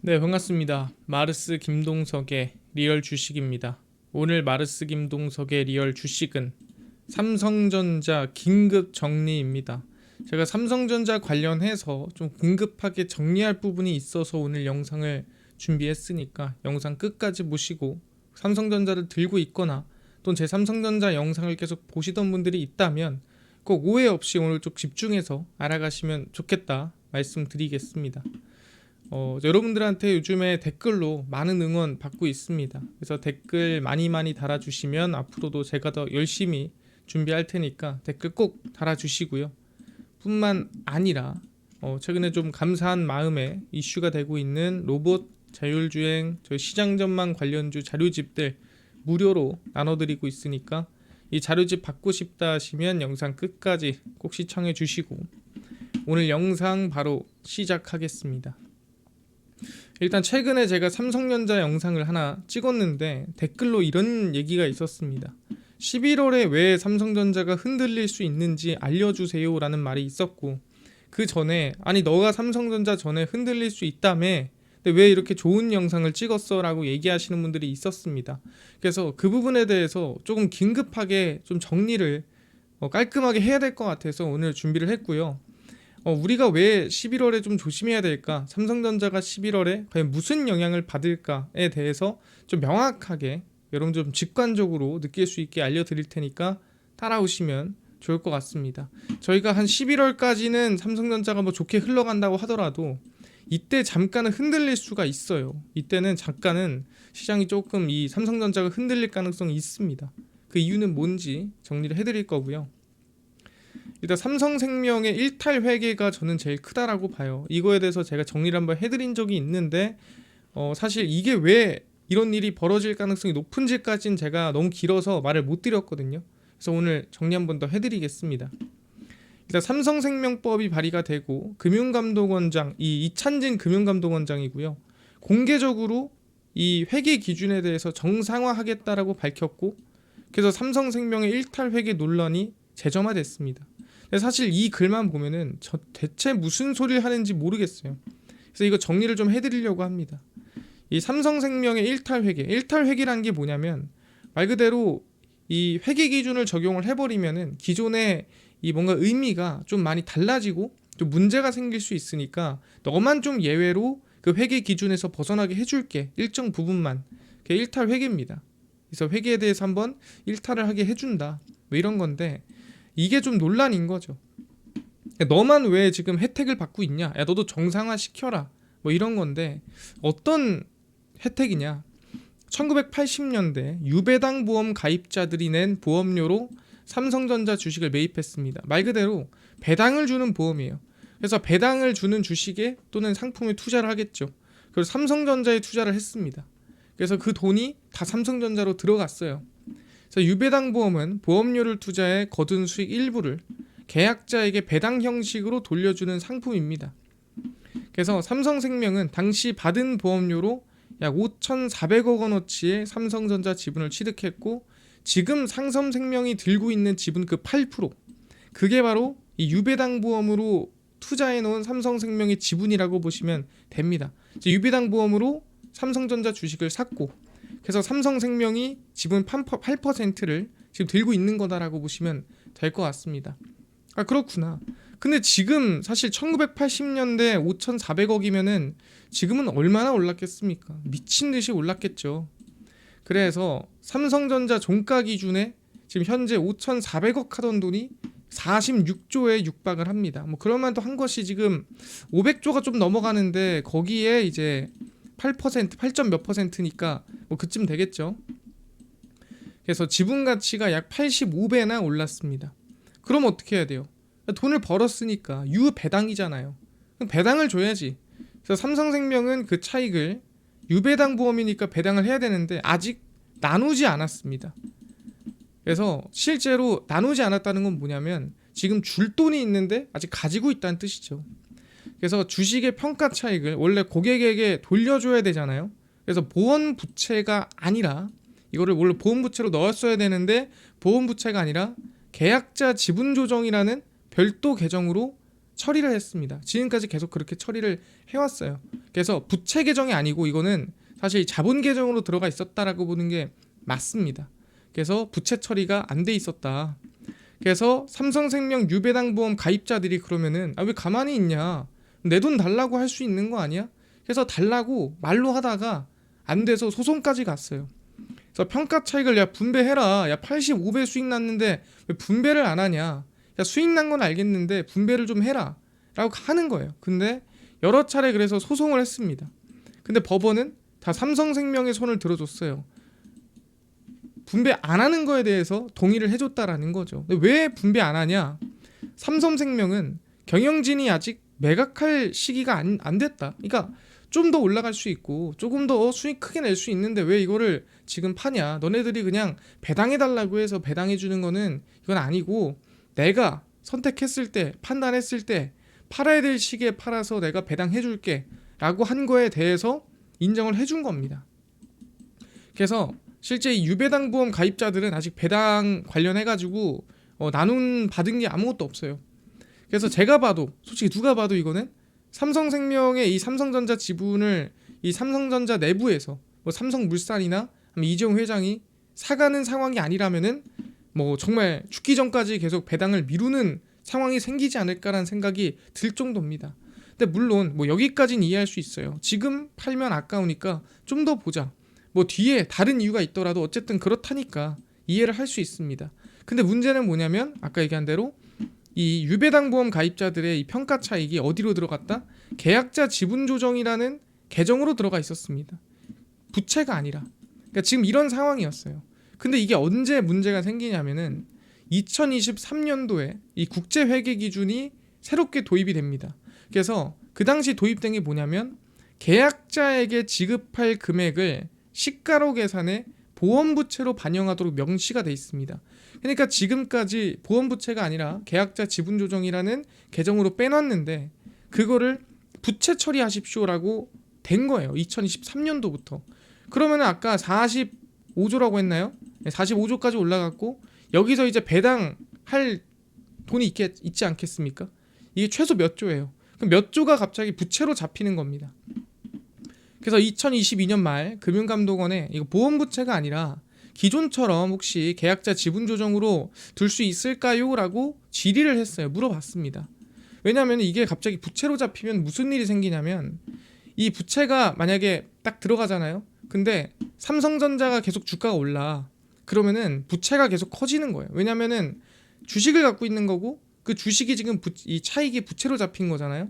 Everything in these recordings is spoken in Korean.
네, 반갑습니다. 마르스 김동석의 리얼 주식입니다. 오늘 마르스 김동석의 리얼 주식은 삼성전자 긴급 정리입니다. 제가 삼성전자 관련해서 좀 긴급하게 정리할 부분이 있어서 오늘 영상을 준비했으니까 영상 끝까지 보시고 삼성전자를 들고 있거나 또는 제 삼성전자 영상을 계속 보시던 분들이 있다면 꼭 오해 없이 오늘 좀 집중해서 알아가시면 좋겠다 말씀드리겠습니다. 어, 여러분들한테 요즘에 댓글로 많은 응원 받고 있습니다. 그래서 댓글 많이 많이 달아주시면 앞으로도 제가 더 열심히 준비할 테니까 댓글 꼭 달아주시고요. 뿐만 아니라 어, 최근에 좀 감사한 마음에 이슈가 되고 있는 로봇 자율주행 저희 시장 전망 관련주 자료집들 무료로 나눠드리고 있으니까 이 자료집 받고 싶다 하시면 영상 끝까지 꼭 시청해 주시고 오늘 영상 바로 시작하겠습니다. 일단 최근에 제가 삼성전자 영상을 하나 찍었는데 댓글로 이런 얘기가 있었습니다. 11월에 왜 삼성전자가 흔들릴 수 있는지 알려주세요 라는 말이 있었고 그 전에 아니 너가 삼성전자 전에 흔들릴 수 있다며 근데 왜 이렇게 좋은 영상을 찍었어 라고 얘기하시는 분들이 있었습니다. 그래서 그 부분에 대해서 조금 긴급하게 좀 정리를 어, 깔끔하게 해야 될 것 같아서 오늘 준비를 했고요. 어, 우리가 왜 11월에 좀 조심해야 될까? 삼성전자가 11월에 과연 무슨 영향을 받을까에 대해서 좀 명확하게 여러분 좀 직관적으로 느낄 수 있게 알려드릴 테니까 따라오시면 좋을 것 같습니다. 저희가 한 11월까지는 삼성전자가 뭐 좋게 흘러간다고 하더라도 이때 잠깐은 흔들릴 수가 있어요. 이때는 잠깐은 시장이 조금 이 삼성전자가 흔들릴 가능성이 있습니다. 그 이유는 뭔지 정리를 해드릴 거고요. 일단 삼성생명의 일탈 회계가 저는 제일 크다라고 봐요. 이거에 대해서 제가 정리를 한번 해드린 적이 있는데 어, 사실 이게 왜 이런 일이 벌어질 가능성이 높은지까지는 제가 너무 길어서 말을 못 드렸거든요. 그래서 오늘 정리 한번 더 해드리겠습니다. 일단 삼성생명법이 발의가 되고 금융감독원장 이 이찬진 금융감독원장이고요. 공개적으로 이 회계 기준에 대해서 정상화하겠다라고 밝혔고 그래서 삼성생명의 일탈 회계 논란이 재점화됐습니다. 근데 사실 이 글만 보면은 저 대체 무슨 소리를 하는지 모르겠어요. 그래서 이거 정리를 좀 해드리려고 합니다. 이 삼성생명의 일탈 회계, 일탈 회계란 게 뭐냐면 말 그대로 이 회계 기준을 적용을 해버리면은 기존의 이 뭔가 의미가 좀 많이 달라지고 좀 문제가 생길 수 있으니까 너만 좀 예외로 그 회계 기준에서 벗어나게 해줄게 일정 부분만 그게 일탈 회계입니다. 그래서 회계에 대해서 한번 일탈을 하게 해준다 뭐 이런 건데 이게 좀 논란인 거죠. 너만 왜 지금 혜택을 받고 있냐? 야 너도 정상화 시켜라. 뭐 이런 건데 어떤 혜택이냐? 1980년대 유배당 보험 가입자들이 낸 보험료로 삼성전자 주식을 매입했습니다. 말 그대로 배당을 주는 보험이에요. 그래서 배당을 주는 주식에 또는 상품에 투자를 하겠죠. 그래서 삼성전자에 투자를 했습니다. 그래서 그 돈이 다 삼성전자로 들어갔어요. 유배당 보험은 보험료를 투자해 거둔 수익 일부를 계약자에게 배당 형식으로 돌려주는 상품입니다. 그래서 삼성생명은 당시 받은 보험료로 약 5,400억 원어치의 삼성전자 지분을 취득했고 지금 상섬생명이 들고 있는 지분 그 8% 그게 바로 이 유배당 보험으로 투자해 놓은 삼성생명의 지분이라고 보시면 됩니다. 유배당 보험으로 삼성전자 주식을 샀고 그래서 삼성생명이 지분 8%를 지금 들고 있는 거다라고 보시면 될 것 같습니다. 아 그렇구나. 근데 지금 사실 1980년대 5,400억이면은 지금은 얼마나 올랐겠습니까? 미친 듯이 올랐겠죠. 그래서 삼성전자 종가 기준에 지금 현재 5,400억 하던 돈이 46조에 육박을 합니다. 뭐 그럴만 도한 것이 지금 500조가 좀 넘어가는데 거기에 이제 8% 8점 몇 퍼센트니까 뭐 그쯤 되겠죠. 그래서 지분 가치가 약 85배나 올랐습니다. 그럼 어떻게 해야 돼요? 돈을 벌었으니까 유배당이잖아요. 배당을 줘야지. 그래서 삼성생명은 그 차익을 유배당 보험이니까 배당을 해야 되는데 아직 나누지 않았습니다. 그래서 실제로 나누지 않았다는 건 뭐냐면 지금 줄 돈이 있는데 아직 가지고 있다는 뜻이죠. 그래서 주식의 평가 차익을 원래 고객에게 돌려줘야 되잖아요. 그래서 보험 부채가 아니라 이거를 원래 보험 부채로 넣었어야 되는데 보험 부채가 아니라 계약자 지분 조정이라는 별도 계정으로 처리를 했습니다. 지금까지 계속 그렇게 처리를 해왔어요. 그래서 부채 계정이 아니고 이거는 사실 자본 계정으로 들어가 있었다라고 보는 게 맞습니다. 그래서 부채 처리가 안 돼 있었다. 그래서 삼성생명 유배당보험 가입자들이 그러면은 아 왜 가만히 있냐? 내 돈 달라고 할 수 있는 거 아니야? 그래서 달라고 말로 하다가 안 돼서 소송까지 갔어요. 그래서 평가 차익을 야 분배해라. 야 85배 수익 났는데 왜 분배를 안 하냐? 야 수익 난 건 알겠는데 분배를 좀 해라. 라고 하는 거예요. 근데 여러 차례 그래서 소송을 했습니다. 근데 법원은 다 삼성생명의 손을 들어줬어요. 분배 안 하는 거에 대해서 동의를 해줬다라는 거죠. 왜 분배 안 하냐? 삼성생명은 경영진이 아직 매각할 시기가 안, 안 됐다. 그러니까 좀 더 올라갈 수 있고 조금 더 수익 크게 낼 수 있는데 왜 이거를 지금 파냐? 너네들이 그냥 배당해 달라고 해서 배당해 주는 거는 이건 아니고 내가 선택했을 때 판단했을 때 팔아야 될 시기에 팔아서 내가 배당해 줄게라고 한 거에 대해서 인정을 해준 겁니다. 그래서 실제 이 유배당 보험 가입자들은 아직 배당 관련해 가지고 어, 나눈 받은 게 아무것도 없어요. 그래서 제가 봐도 솔직히 누가 봐도 이거는 삼성생명의 이 삼성전자 지분을 이 삼성전자 내부에서 뭐 삼성물산이나 이재용 회장이 사가는 상황이 아니라면은 뭐 정말 죽기 전까지 계속 배당을 미루는 상황이 생기지 않을까라는 생각이 들 정도입니다. 근데 물론 뭐 여기까지는 이해할 수 있어요. 지금 팔면 아까우니까 좀 더 보자. 뭐 뒤에 다른 이유가 있더라도 어쨌든 그렇다니까 이해를 할 수 있습니다. 근데 문제는 뭐냐면 아까 얘기한 대로 이 유배당 보험 가입자들의 이 평가 차익이 어디로 들어갔다? 계약자 지분 조정이라는 계정으로 들어가 있었습니다. 부채가 아니라. 그러니까 지금 이런 상황이었어요. 근데 이게 언제 문제가 생기냐면은 2023년도에 이 국제 회계 기준이 새롭게 도입이 됩니다. 그래서 그 당시 도입된 게 뭐냐면 계약자에게 지급할 금액을 시가로 계산해 보험 부채로 반영하도록 명시가 돼 있습니다. 그러니까 지금까지 보험 부채가 아니라 계약자 지분 조정이라는 계정으로 빼놨는데 그거를 부채 처리하십시오라고 된 거예요. 2023년도부터. 그러면 아까 45조라고 했나요? 45조까지 올라갔고 여기서 이제 배당할 돈이 있겠, 있지 않겠습니까? 이게 최소 몇 조예요. 그럼 몇 조가 갑자기 부채로 잡히는 겁니다. 그래서 2022년 말 금융감독원에 이거 보험 부채가 아니라 기존처럼 혹시 계약자 지분 조정으로 둘 수 있을까요?라고 질의를 했어요. 물어봤습니다. 왜냐하면 이게 갑자기 부채로 잡히면 무슨 일이 생기냐면 이 부채가 만약에 딱 들어가잖아요. 근데 삼성전자가 계속 주가가 올라. 그러면은 부채가 계속 커지는 거예요. 왜냐면은 주식을 갖고 있는 거고 그 주식이 지금 부, 이 차익이 부채로 잡힌 거잖아요.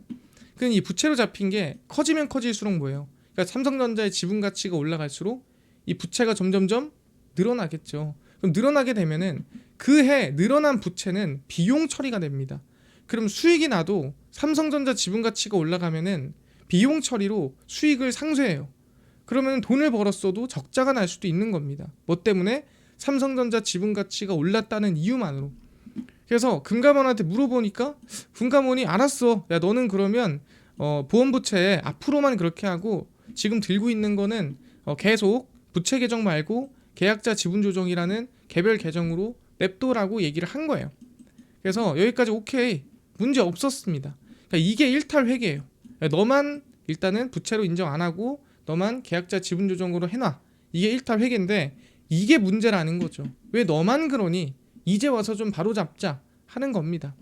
그럼 이 부채로 잡힌 게 커지면 커질수록 뭐예요? 그러니까 삼성전자의 지분 가치가 올라갈수록 이 부채가 점점점 늘어나겠죠. 그럼 늘어나게 되면은 그 해 늘어난 부채는 비용 처리가 됩니다. 그럼 수익이 나도 삼성전자 지분 가치가 올라가면은 비용 처리로 수익을 상쇄해요. 그러면 돈을 벌었어도 적자가 날 수도 있는 겁니다. 뭐 때문에 삼성전자 지분 가치가 올랐다는 이유만으로. 그래서 금감원한테 물어보니까 금감원이 알았어. 야 너는 그러면 어, 보험 부채 앞으로만 그렇게 하고 지금 들고 있는 거는 어, 계속 부채 계정 말고 계약자 지분 조정이라는 개별 계정으로 냅둬라고 얘기를 한 거예요. 그래서 여기까지 오케이 문제 없었습니다. 그러니까 이게 일탈 회계예요. 야, 너만 일단은 부채로 인정 안 하고 너만 계약자 지분 조정으로 해놔. 이게 일탈 회계인데 이게 문제라는 거죠. 왜 너만 그러니 이제 와서 좀 바로 잡자 하는 겁니다.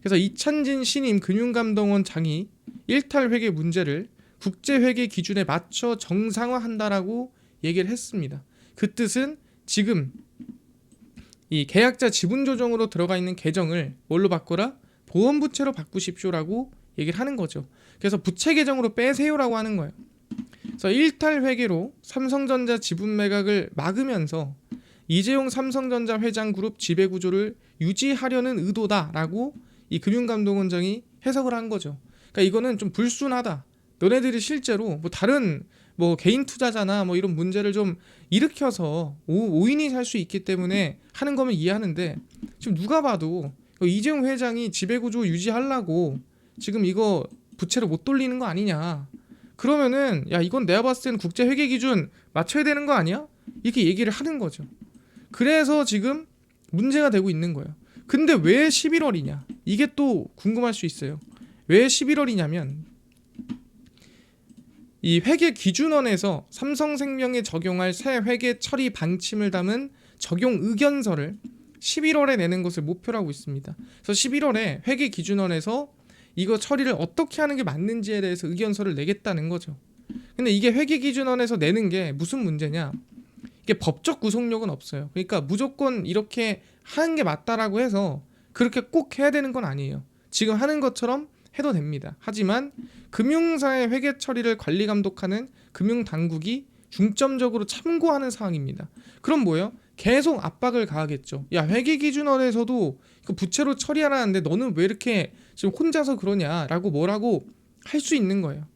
그래서 이찬진 신임 금융감독원 장이 일탈 회계 문제를 국제 회계 기준에 맞춰 정상화한다라고 얘기를 했습니다. 그 뜻은 지금 이 계약자 지분 조정으로 들어가 있는 계정을 뭘로 바꾸라? 보험 부채로 바꾸십시오라고 얘기를 하는 거죠. 그래서 부채 계정으로 빼세요라고 하는 거예요. 그래서 일탈 회계로 삼성전자 지분 매각을 막으면서 이재용 삼성전자 회장 그룹 지배 구조를 유지하려는 의도다라고 이 금융감독원장이 해석을 한 거죠. 그러니까 이거는 좀 불순하다. 너네들이 실제로 뭐 다른 뭐 개인 투자자나 뭐 이런 문제를 좀 일으켜서 오, 오인이 살 수 있기 때문에 하는 거면 이해하는데 지금 누가 봐도 이재용 회장이 지배 구조 유지하려고 지금 이거 부채를 못 돌리는 거 아니냐. 그러면은 야 이건 내가 봤을 때는 국제 회계 기준 맞춰야 되는 거 아니야? 이렇게 얘기를 하는 거죠. 그래서 지금 문제가 되고 있는 거예요. 근데 왜 11월이냐? 이게 또 궁금할 수 있어요. 왜 11월이냐면 이 회계 기준원에서 삼성생명에 적용할 새 회계 처리 방침을 담은 적용 의견서를 11월에 내는 것을 목표로 하고 있습니다. 그래서 11월에 회계 기준원에서 이거 처리를 어떻게 하는 게 맞는지에 대해서 의견서를 내겠다는 거죠. 근데 이게 회계 기준원에서 내는 게 무슨 문제냐? 이게 법적 구속력은 없어요. 그러니까 무조건 이렇게 하는 게 맞다라고 해서 그렇게 꼭 해야 되는 건 아니에요. 지금 하는 것처럼 해도 됩니다. 하지만 금융사의 회계 처리를 관리 감독하는 금융 당국이 중점적으로 참고하는 사항입니다. 그럼 뭐예요? 계속 압박을 가하겠죠. 야 회계 기준원에서도 그 부채로 처리하라는데 너는 왜 이렇게 지금 혼자서 그러냐라고 뭐라고 할 수 있는 거예요.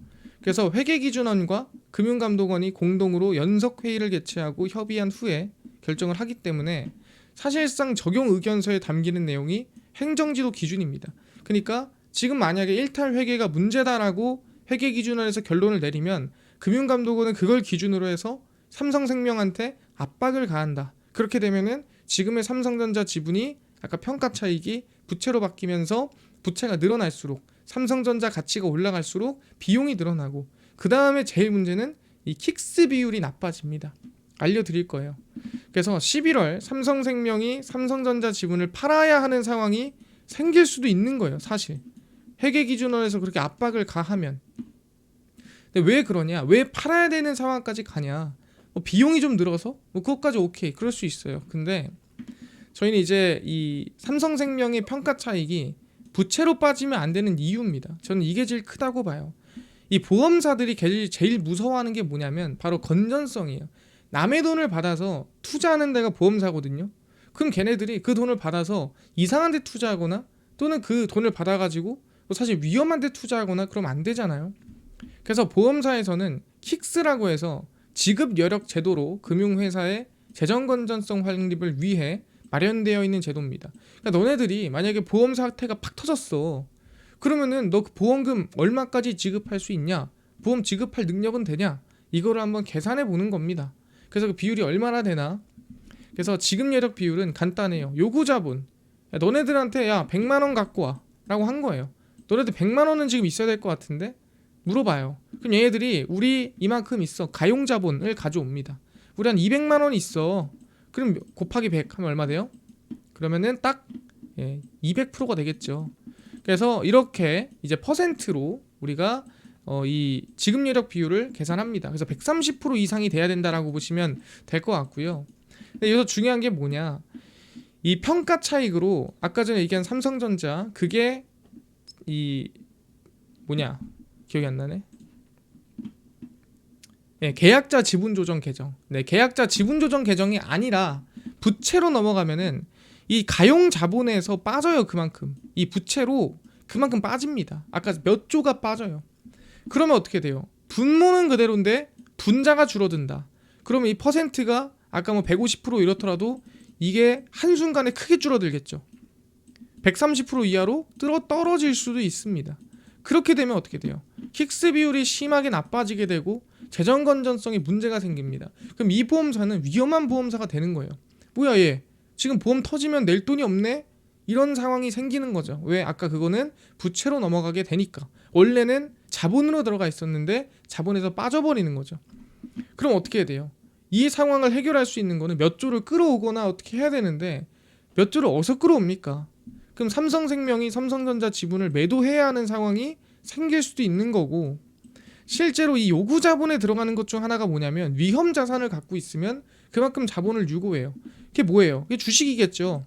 그래서 회계 기준원과 금융감독원이 공동으로 연석 회의를 개최하고 협의한 후에 결정을 하기 때문에 사실상 적용 의견서에 담기는 내용이 행정지도 기준입니다. 그러니까 지금 만약에 일탈 회계가 문제다라고 회계 기준원에서 결론을 내리면 금융감독원은 그걸 기준으로 해서 삼성생명한테 압박을 가한다. 그렇게 되면은 지금의 삼성전자 지분이 아까 평가 차익이 부채로 바뀌면서 부채가 늘어날수록 삼성전자 가치가 올라갈수록 비용이 늘어나고 그 다음에 제일 문제는 이 킥스 비율이 나빠집니다. 알려드릴 거예요. 그래서 11월 삼성생명이 삼성전자 지분을 팔아야 하는 상황이 생길 수도 있는 거예요. 사실 회계 기준원에서 그렇게 압박을 가하면 근데 왜 그러냐? 왜 팔아야 되는 상황까지 가냐? 뭐 비용이 좀 늘어서 뭐 그것까지 오케이 그럴 수 있어요. 근데 저희는 이제 이 삼성생명의 평가 차익이 부채로 빠지면 안 되는 이유입니다. 저는 이게 제일 크다고 봐요. 이 보험사들이 제일, 제일 무서워하는 게 뭐냐면 바로 건전성이에요. 남의 돈을 받아서 투자하는 데가 보험사거든요. 그럼 걔네들이 그 돈을 받아서 이상한 데 투자하거나 또는 그 돈을 받아가지고 뭐 사실 위험한 데 투자하거나 그러면 안 되잖아요. 그래서 보험사에서는 킥스라고 해서 지급 여력 제도로 금융회사의 재정 건전성 확립을 위해 마련되어 있는 제도입니다. 그러니까 너네들이 만약에 보험 사태가 팍 터졌어. 그러면은 너 그 보험금 얼마까지 지급할 수 있냐? 보험 지급할 능력은 되냐? 이거를 한번 계산해 보는 겁니다. 그래서 그 비율이 얼마나 되나? 그래서 지급 여력 비율은 간단해요. 요구 자본. 야, 너네들한테 야 100만 원 갖고 와라고 한 거예요. 너네들 100만 원은 지금 있어야 될 것 같은데 물어봐요. 그럼 얘네들이 우리 이만큼 있어 가용 자본을 가져옵니다. 우리 한 200만 원 있어. 그럼 곱하기 100 하면 얼마 돼요? 그러면은 딱 예, 200%가 되겠죠. 그래서 이렇게 이제 퍼센트로 우리가 어, 이 지급 여력 비율을 계산합니다. 그래서 130% 이상이 돼야 된다라고 보시면 될 것 같고요. 근데 여기서 중요한 게 뭐냐? 이 평가 차익으로 아까 전에 얘기한 삼성전자 그게 이 뭐냐 기억이 안 나네. 네, 계약자 지분 조정 계정. 네, 계약자 지분 조정 계정이 아니라 부채로 넘어가면은 이 가용 자본에서 빠져요 그만큼. 이 부채로 그만큼 빠집니다. 아까 몇 조가 빠져요. 그러면 어떻게 돼요? 분모는 그대로인데 분자가 줄어든다. 그러면 이 퍼센트가 아까 뭐 150% 이렇더라도 이게 한순간에 크게 줄어들겠죠. 130% 이하로 뚫어 떨어질 수도 있습니다. 그렇게 되면 어떻게 돼요? 킥스 비율이 심하게 나빠지게 되고 재정 건전성에 문제가 생깁니다. 그럼 이 보험사는 위험한 보험사가 되는 거예요. 뭐야 얘 지금 보험 터지면 낼 돈이 없네? 이런 상황이 생기는 거죠. 왜 아까 그거는 부채로 넘어가게 되니까 원래는 자본으로 들어가 있었는데 자본에서 빠져버리는 거죠. 그럼 어떻게 해야 돼요? 이 상황을 해결할 수 있는 거는 몇 조를 끌어오거나 어떻게 해야 되는데 몇 조를 어디서 끌어옵니까? 그럼 삼성생명이 삼성전자 지분을 매도해야 하는 상황이 생길 수도 있는 거고 실제로 이 요구 자본에 들어가는 것 중 하나가 뭐냐면 위험 자산을 갖고 있으면 그만큼 자본을 유고해요. 그게 뭐예요? 그게 주식이겠죠.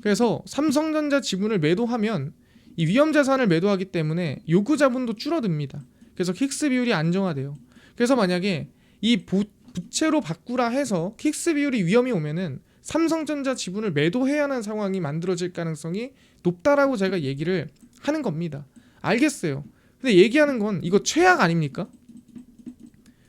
그래서 삼성전자 지분을 매도하면 이 위험 자산을 매도하기 때문에 요구 자본도 줄어듭니다. 그래서 킥스 비율이 안정화돼요. 그래서 만약에 이 부, 부채로 바꾸라 해서 킥스 비율이 위험이 오면은 삼성전자 지분을 매도해야 하는 상황이 만들어질 가능성이 높다라고 제가 얘기를 하는 겁니다. 알겠어요. 근데 얘기하는 건 이거 최악 아닙니까?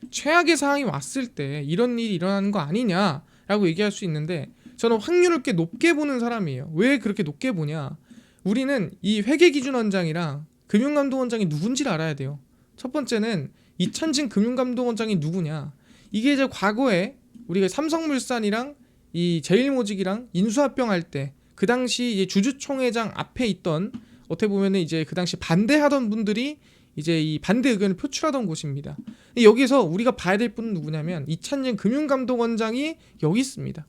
최악의 상황이 왔을 때 이런 일이 일어나는 거 아니냐라고 얘기할 수 있는데 저는 확률을 꽤 높게 보는 사람이에요. 왜 그렇게 높게 보냐? 우리는 이 회계기준원장이랑 금융감독원장이 누군지를 알아야 돼요. 첫 번째는 이찬진 금융감독원장이 누구냐? 이게 이제 과거에 우리가 삼성물산이랑 이 제일모직이랑 인수합병 할 때 그 당시 주주총회장 앞에 있던 어떻게 보면은 이제 그 당시 반대하던 분들이 이제 이 반대 의견을 표출하던 곳입니다. 여기서 우리가 봐야 될 분은 누구냐면 이찬진 금융감독원장이 여기 있습니다.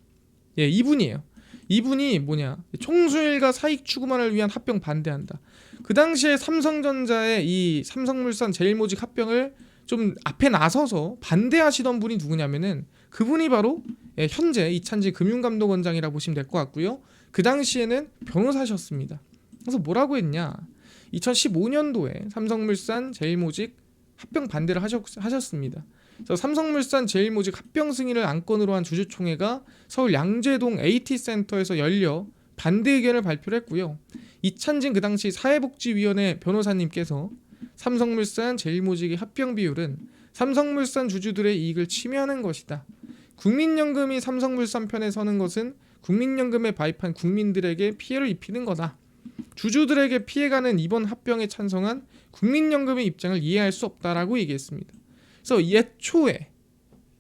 예, 이분이에요. 이분이 뭐냐 총수일과 사익 추구만을 위한 합병 반대한다. 그 당시에 삼성전자의 이 삼성물산 제일모직 합병을 좀 앞에 나서서 반대하시던 분이 누구냐면은 그분이 바로 예, 현재 이찬지 금융감독원장이라고 보시면 될 것 같고요. 그 당시에는 변호사셨습니다. 그래서 뭐라고 했냐? 2015년도에 삼성물산 제일모직 합병 반대를 하셨, 하셨 습니다. 그래서 삼성물산 제일모직 합병 승인을 안건으로 한 주주총회가 서울 양재동 AT센터에서 열려 반대 의견을 발표를 했고요. 이찬진 그 당시 사회복지위원회 변호사님께서 삼성물산 제일모직의 합병 비율은 삼성물산 주주들의 이익을 침해하는 것이다. 국민연금이 삼성물산 편에 서는 것은 국민연금에 가입한 국민들에게 피해를 입히는 거다. 주주들에게 피해가는 이번 합병에 찬성한 국민연금의 입장을 이해할 수 없다라고 얘기했습니다. 그래서 예초에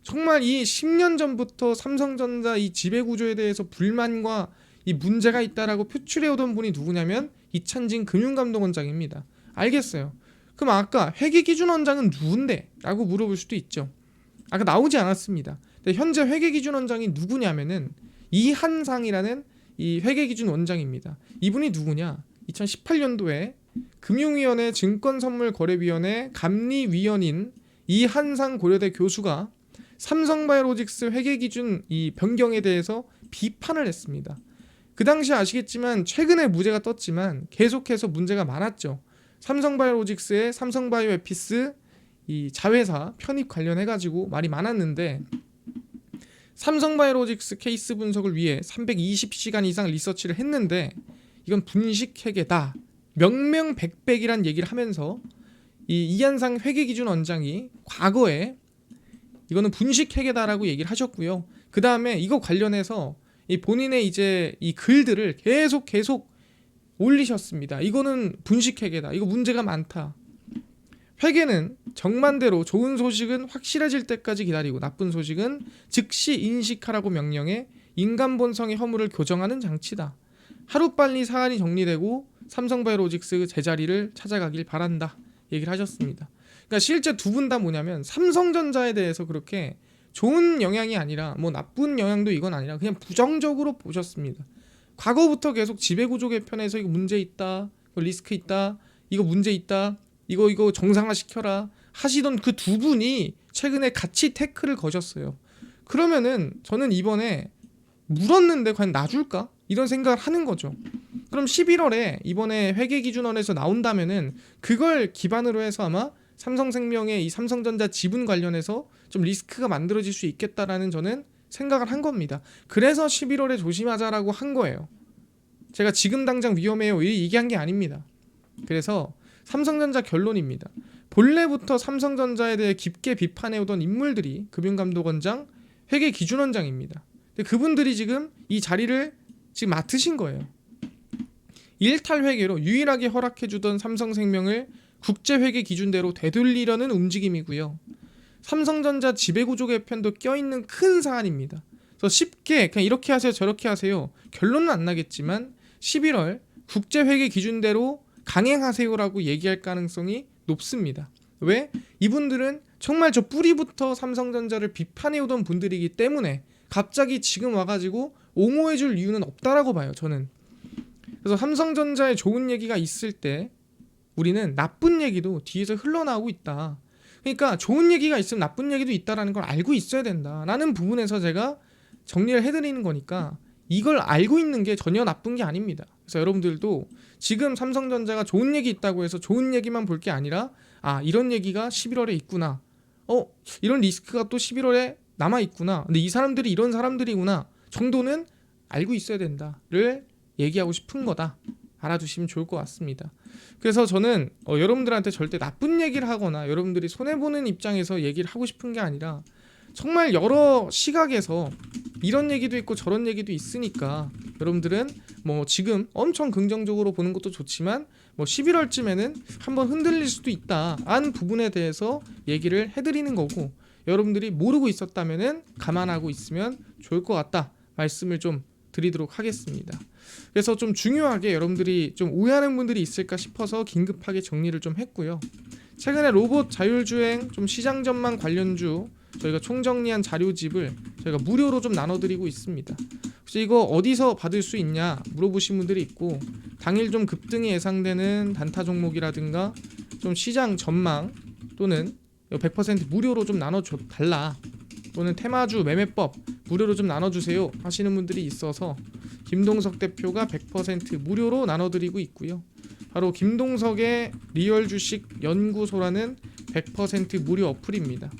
정말 이 10년 전부터 삼성전자 이 지배 구조에 대해서 불만과 이 문제가 있다라고 표출해 오던 분이 누구냐면 이찬진 금융감독원장입니다. 알겠어요. 그럼 아까 회계기준원장은 누군데? 라고 물어볼 수도 있죠. 아까 나오지 않았습니다. 근데 현재 회계기준 원장이 누구냐면은 이한상이라는 이 회계기준 원장입니다. 이분이 누구냐? 2018년도에 금융위원회 증권선물거래위원회 감리위원인 이한상 고려대 교수가 삼성바이오로직스 회계기준 이 변경에 대해서 비판을 했습니다. 그 당시 아시겠지만 최근에 무죄가 떴지만 계속해서 문제가 많았죠. 삼성바이오로직스의 삼성바이오에피스 이 자회사 편입 관련해 가지고 말이 많았는데 삼성바이오로직스 케이스 분석을 위해 320시간 이상 리서치를 했는데 이건 분식 회계다. 명명백백이란 얘기를 하면서 이 이한상 회계 기준 원장이 과거에 이거는 분식 회계다라고 얘기를 하셨고요. 그 다음에 이거 관련해서 이 본인의 이제 이 글들을 계속 계속 올리셨습니다. 이거는 분식 회계다. 이거 문제가 많다. 회계는 정만대로 좋은 소식은 확실해질 때까지 기다리고 나쁜 소식은 즉시 인식하라고 명령해 인간 본성의 허물을 교정하는 장치다. 하루빨리 사안이 정리되고 삼성바이오로직스 제자리를 찾아가길 바란다. 얘기를 하셨습니다. 그러니까 실제 두 분 다 뭐냐면 삼성전자에 대해서 그렇게 좋은 영향이 아니라 뭐 나쁜 영향도 이건 아니라 그냥 부정적으로 보셨습니다. 과거부터 계속 지배구조 개편에서 이거 문제 있다, 리스크 있다, 이거 문제 있다, 이거 이거 정상화 시켜라 하시던 그 두 분이 최근에 같이 태클을 거셨어요. 그러면은 저는 이번에 물었는데 과연 놔줄까 이런 생각을 하는 거죠. 그럼 11월에 이번에 회계 기준원에서 나온다면은 그걸 기반으로 해서 아마 삼성생명의 이 삼성전자 지분 관련해서 좀 리스크가 만들어질 수 있겠다라는 저는 생각을 한 겁니다. 그래서 11월에 조심하자라고 한 거예요. 제가 지금 당장 위험해요 이 얘기한 게 아닙니다. 그래서 삼성전자 결론입니다. 본래부터 삼성전자에 대해 깊게 비판해오던 인물들이 금융감독원장, 회계기준원장입니다. 그분들이 지금 이 자리를 지금 맡으신 거예요. 일탈 회계로 유일하게 허락해주던 삼성생명을 국제회계 기준대로 되돌리려는 움직임이고요. 삼성전자 지배구조 개편도 껴있는 큰 사안입니다. 그래서 쉽게 그냥 이렇게 하세요 저렇게 하세요 결론은 안 나겠지만 11월 국제회계 기준대로 강행하세요라고 얘기할 가능성이 높습니다. 왜? 이분들은 정말 저 뿌리부터 삼성전자를 비판해오던 분들이기 때문에 갑자기 지금 와가지고 옹호해줄 이유는 없다라고 봐요. 저는. 그래서 삼성전자에 좋은 얘기가 있을 때 우리는 나쁜 얘기도 뒤에서 흘러나오고 있다. 그러니까 좋은 얘기가 있으면 나쁜 얘기도 있다라는 걸 알고 있어야 된다라는 부분에서 제가 정리를 해드리는 거니까 이걸 알고 있는 게 전혀 나쁜 게 아닙니다. 그래서 여러분들도 지금 삼성전자가 좋은 얘기 있다고 해서 좋은 얘기만 볼 게 아니라 아 이런 얘기가 11월에 있구나. 어 이런 리스크가 또 11월에 남아 있구나. 근데 이 사람들이 이런 사람들이구나 정도는 알고 있어야 된다를 얘기하고 싶은 거다. 알아두시면 좋을 것 같습니다. 그래서 저는 어, 여러분들한테 절대 나쁜 얘기를 하거나 여러분들이 손해 보는 입장에서 얘기를 하고 싶은 게 아니라 정말 여러 시각에서 이런 얘기도 있고 저런 얘기도 있으니까 여러분들은 뭐 지금 엄청 긍정적으로 보는 것도 좋지만 뭐 11월쯤에는 한번 흔들릴 수도 있다 한 부분에 대해서 얘기를 해드리는 거고 여러분들이 모르고 있었다면은 감안하고 있으면 좋을 것 같다 말씀을 좀 드리도록 하겠습니다. 그래서 좀 중요하게 여러분들이 좀 오해하는 분들이 있을까 싶어서 긴급하게 정리를 좀 했고요. 최근에 로봇 자율주행 좀 시장 전망 관련주 저희가 총정리한 자료집을 저희가 무료로 좀 나눠드리고 있습니다. 혹시 이거 어디서 받을 수 있냐 물어보신 분들이 있고 당일 좀 급등이 예상되는 단타 종목이라든가 좀 시장 전망 또는 100% 무료로 좀 나눠줘 달라 또는 테마주 매매법 무료로 좀 나눠주세요 하시는 분들이 있어서 김동석 대표가 100% 무료로 나눠드리고 있고요. 바로 김동석의 리얼 주식 연구소라는 100% 무료 어플입니다.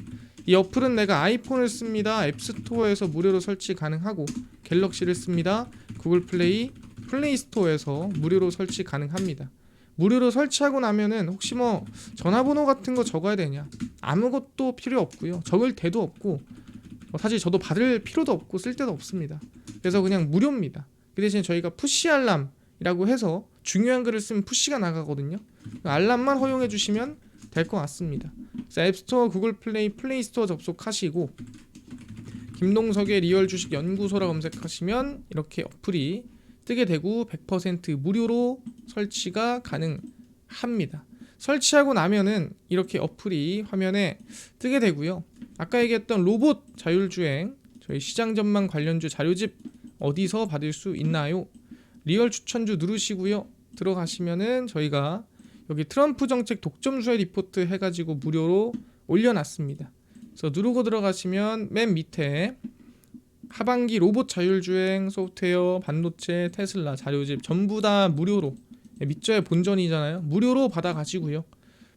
이 어플은 내가 아이폰을 씁니다. 앱스토어에서 무료로 설치 가능하고 갤럭시를 씁니다. 구글 플레이, 플레이 스토어에서 무료로 설치 가능합니다. 무료로 설치하고 나면은 혹시 뭐 전화번호 같은 거 적어야 되냐? 아무것도 필요 없고요. 적을 데도 없고 뭐 사실 저도 받을 필요도 없고 쓸 데도 없습니다. 그래서 그냥 무료입니다. 그 대신 저희가 푸시 알람이라고 해서 중요한 글을 쓰면 푸시가 나가거든요. 그 알람만 허용해 주시면 될 것 같습니다. 그래서 앱스토어, 구글 플레이, 플레이 스토어 접속하시고 김동석의 리얼 주식 연구소라 검색하시면 이렇게 어플이 뜨게 되고 100% 무료로 설치가 가능합니다. 설치하고 나면은 이렇게 어플이 화면에 뜨게 되고요. 아까 얘기했던 로봇 자율주행 저희 시장 전망 관련주 자료집 어디서 받을 수 있나요? 리얼 추천주 누르시고요. 들어가시면은 저희가 여기 트럼프 정책 독점 수혜 리포트 해가지고 무료로 올려놨습니다. 그래서 누르고 들어가시면 맨 밑에 하반기 로봇 자율주행 소프트웨어 반도체 테슬라 자료집 전부 다 무료로 네, 밑저의 본전이잖아요. 무료로 받아가시고요.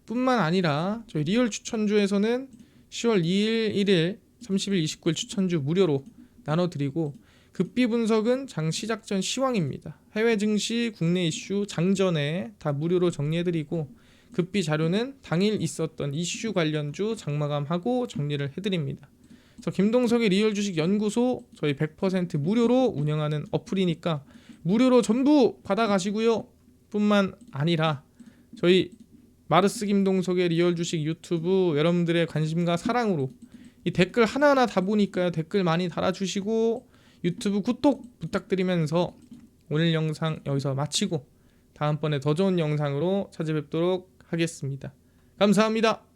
뿐만 아니라 저희 리얼 추천주에서는 10월 2일, 1일, 30일, 29일 추천주 무료로 나눠드리고 급비 분석은 장 시작 전 시황입니다. 해외 증시, 국내 이슈 장전에 다 무료로 정리해드리고 급비 자료는 당일 있었던 이슈 관련주 장마감하고 정리를 해드립니다. 그래서 김동석의 리얼 주식 연구소 저희 100% 무료로 운영하는 어플이니까 무료로 전부 받아가시고요. 뿐만 아니라 저희 마르스 김동석의 리얼 주식 유튜브 여러분들의 관심과 사랑으로 이 댓글 하나하나 다 보니까요. 댓글 많이 달아주시고 유튜브 구독 부탁드리면서 오늘 영상 여기서 마치고 다음번에 더 좋은 영상으로 찾아뵙도록 하겠습니다. 감사합니다.